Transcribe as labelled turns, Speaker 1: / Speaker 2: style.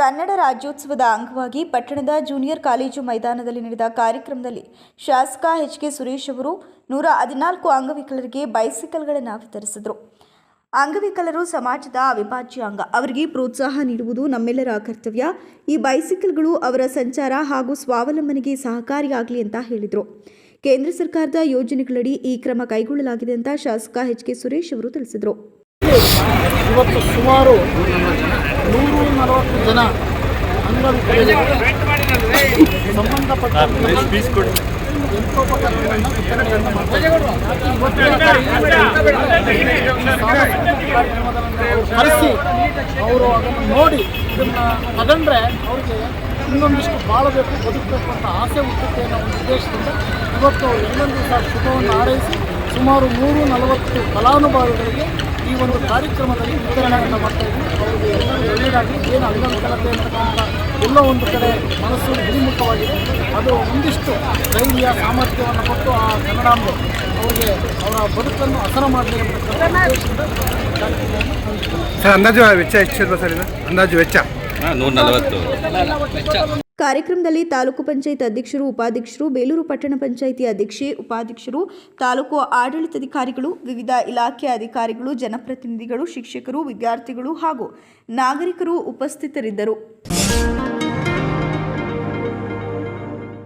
Speaker 1: ಕನ್ನಡ ರಾಜ್ಯೋತ್ಸವದ ಅಂಗವಾಗಿ ಪಟ್ಟಣದ ಜೂನಿಯರ್ ಕಾಲೇಜು ಮೈದಾನದಲ್ಲಿ ನಡೆದ ಕಾರ್ಯಕ್ರಮದಲ್ಲಿ ಶಾಸಕ ಎಚ್ ಕೆ ಸುರೇಶ್ ಅವರು ನೂರ ಹದಿನಾಲ್ಕು ಅಂಗವಿಕಲರಿಗೆ ಬೈಸಿಕಲ್ಗಳನ್ನು ವಿತರಿಸಿದರು. ಅಂಗವಿಕಲರು ಸಮಾಜದ ಅವಿಭಾಜ್ಯ ಅಂಗ. ಅವರಿಗೆ ಪ್ರೋತ್ಸಾಹ ನೀಡುವುದು ನಮ್ಮೆಲ್ಲರ ಕರ್ತವ್ಯ. ಈ ಬೈಸಿಕಲ್ಗಳು ಅವರ ಸಂಚಾರ ಹಾಗೂ ಸ್ವಾವಲಂಬನೆಗೆ ಸಹಕಾರಿಯಾಗಲಿ ಅಂತ ಹೇಳಿದರು. ಕೇಂದ್ರ ಸರ್ಕಾರದ ಯೋಜನೆಗಳಡಿ ಈ ಕ್ರಮ ಕೈಗೊಳ್ಳಲಾಗಿದೆ ಅಂತ ಶಾಸಕ ಎಚ್ ಕೆ ಸುರೇಶ್ ಅವರು ತಿಳಿಸಿದರು.
Speaker 2: ನೂರು ನಲವತ್ತು ಜನ ಅಂಗವಿಕಲರಿಗೆ ಸಂಬಂಧಪಟ್ಟ ಯಂತ್ರೋಪಕರಣಗಳನ್ನು ವಿತರಣೆಯನ್ನು ಅವರು ಕರೆಸಿ ಅವರು ಅದನ್ನು ನೋಡಿ ಇದನ್ನು ತಗೊಂಡ್ರೆ ಅವರಿಗೆ ಇನ್ನೊಂದಿಷ್ಟು ಬಾಳಬೇಕು ಬದುಕಬೇಕು ಅಂತ ಆಸೆ ಹುಟ್ಟುತ್ತೆ ಅನ್ನೋ ಒಂದು ಉದ್ದೇಶದಿಂದ ಇವತ್ತು ಇನ್ನೊಂದು ಸಹ ಶುಭವನ್ನು ಹಾರೈಸಿ ಸುಮಾರು ನೂರು ನಲವತ್ತು ಫಲಾನುಭವಿಗಳಿಗೆ ಈ ಒಂದು ಕಾರ್ಯಕ್ರಮದಲ್ಲಿ ವಿತರಣೆಯನ್ನು ಮಾಡ್ತಾ ಇದ್ದೀವಿ. ಅವರಿಗೆ ಒಳ್ಳೆಯದಾಗಿ ಏನು ಅಂಗವಿಕಲತೆ ಅಂತಕ್ಕಂಥ ಎಲ್ಲೋ ಒಂದು ಕಡೆ ಮನಸ್ಸು ಗುರಿಮುಖವಾಗಿದೆ ಅದು ಒಂದಿಷ್ಟು ಧೈರ್ಯ ಸಾಮರ್ಥ್ಯವನ್ನು ಕೊಟ್ಟು ಆ ಕನ್ನಡಾಂಬೆ ಅವರಿಗೆ ಅವರ ಬದುಕನ್ನು ಅಸರ ಮಾಡಲಿ.
Speaker 3: ಸರ್ ಅಂದಾಜು ವೆಚ್ಚ ಎಷ್ಟಿರ್ಬೋದು ಸರ್ ಇದು? ಅಂದಾಜು ವೆಚ್ಚ?
Speaker 4: ನೂರ ನಲವತ್ತು
Speaker 1: ಕಾರ್ಯಕ್ರಮದಲ್ಲಿ ತಾಲೂಕು ಪಂಚಾಯತ್ ಅಧ್ಯಕ್ಷರು, ಉಪಾಧ್ಯಕ್ಷರು, ಬೇಲೂರು ಪಟ್ಟಣ ಪಂಚಾಯಿತಿ ಅಧ್ಯಕ್ಷೆ, ಉಪಾಧ್ಯಕ್ಷರು, ತಾಲೂಕು ಆಡಳಿತಾಧಿಕಾರಿಗಳು, ವಿವಿಧ ಇಲಾಖೆ ಅಧಿಕಾರಿಗಳು, ಜನಪ್ರತಿನಿಧಿಗಳು, ಶಿಕ್ಷಕರು, ವಿದ್ಯಾರ್ಥಿಗಳು ಹಾಗೂ ನಾಗರಿಕರು ಉಪಸ್ಥಿತರಿದ್ದರು.